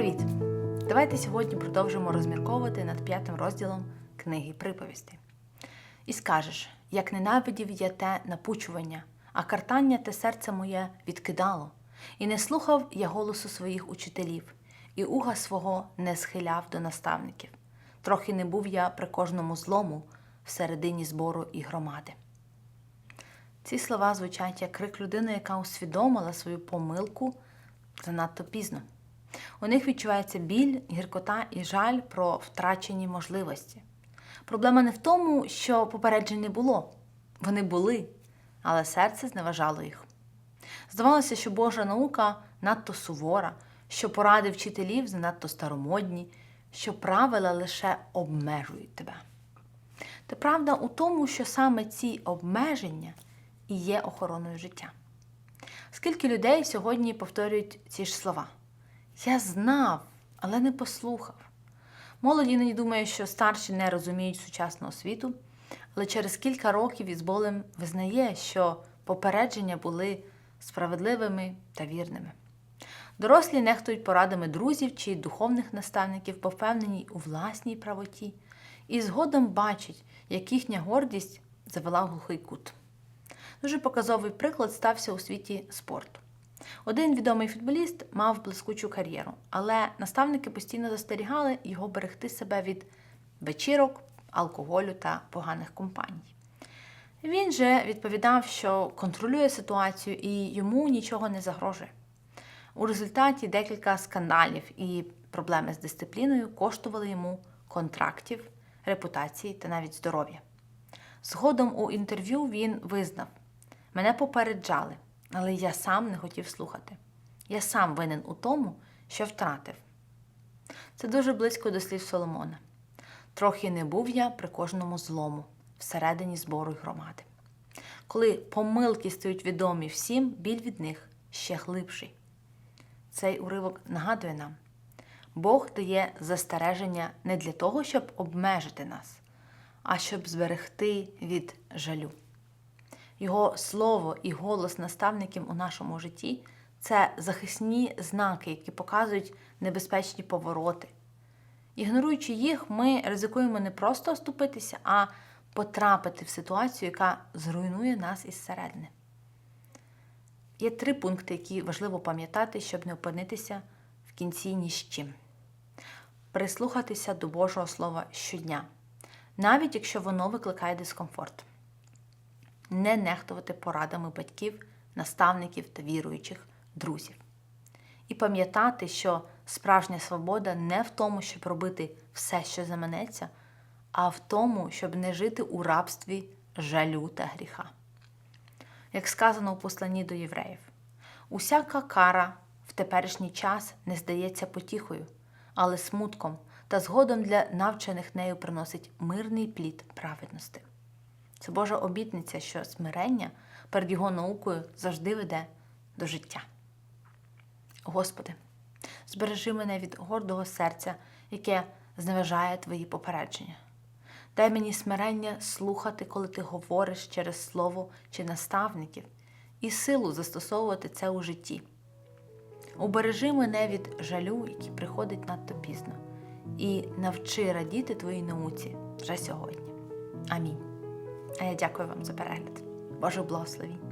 Привіт! Давайте сьогодні продовжимо розмірковувати над п'ятим розділом книги приповісти. І скажеш: як ненавидів я те напучування, а картання те серце моє відкидало, і не слухав я голосу своїх учителів, і уга свого не схиляв до наставників. Трохи не був я при кожному злому всередині збору і громади. Ці слова звучать як крик людини, яка усвідомила свою помилку занадто пізно. У них відчувається біль, гіркота і жаль про втрачені можливості. Проблема не в тому, що попереджень не було. Вони були, але серце зневажало їх. Здавалося, що Божа наука надто сувора, що поради вчителів занадто старомодні, що правила лише обмежують тебе. Та правда у тому, що саме ці обмеження і є охороною життя. Скільки людей сьогодні повторюють ці ж слова? Я знав, але не послухав. Молодь іноді думає, що старші не розуміють сучасного світу, але через кілька років із болем визнає, що попередження були справедливими та вірними. Дорослі нехтують порадами друзів чи духовних наставників, повпевнені у власній правоті, і згодом бачать, як їхня гордість завела глухий кут. Дуже показовий приклад стався у світі спорту. Один відомий футболіст мав блискучу кар'єру, але наставники постійно застерігали його берегти себе від вечірок, алкоголю та поганих компаній. Він же відповідав, що контролює ситуацію і йому нічого не загрожує. У результаті декілька скандалів і проблеми з дисципліною коштували йому контрактів, репутації та навіть здоров'я. Згодом у інтерв'ю він визнав: мене попереджали, але я сам не хотів слухати. Я сам винен у тому, що втратив. Це дуже близько до слів Соломона. Трохи не був я при кожному злому всередині збору й громади. Коли помилки стають відомі всім, біль від них ще глибший. Цей уривок нагадує нам, Бог дає застереження не для того, щоб обмежити нас, а щоб зберегти від жалю. Його слово і голос наставників у нашому житті це захисні знаки, які показують небезпечні повороти. Ігноруючи їх, ми ризикуємо не просто оступитися, а потрапити в ситуацію, яка зруйнує нас із середини. Є три пункти, які важливо пам'ятати, щоб не опинитися в кінці ні з чим. Прислухатися до Божого Слова щодня, навіть якщо воно викликає дискомфорт. Не нехтувати порадами батьків, наставників та віруючих друзів. І пам'ятати, що справжня свобода не в тому, щоб робити все, що заманеться, а в тому, щоб не жити у рабстві жалю та гріха. Як сказано у посланні до євреїв, усяка кара в теперішній час не здається потіхою, але смутком та згодом для навчених нею приносить мирний плід праведності. Це Божа обітниця, що смирення перед Його наукою завжди веде до життя. Господи, збережи мене від гордого серця, яке зневажає Твої попередження. Дай мені смирення слухати, коли ти говориш через слово чи наставників, і силу застосовувати це у житті. Убережи мене від жалю, який приходить надто пізно, і навчи радіти Твоїй науці вже сьогодні. Амінь. Я дякую вам за перегляд. Боже благословінь!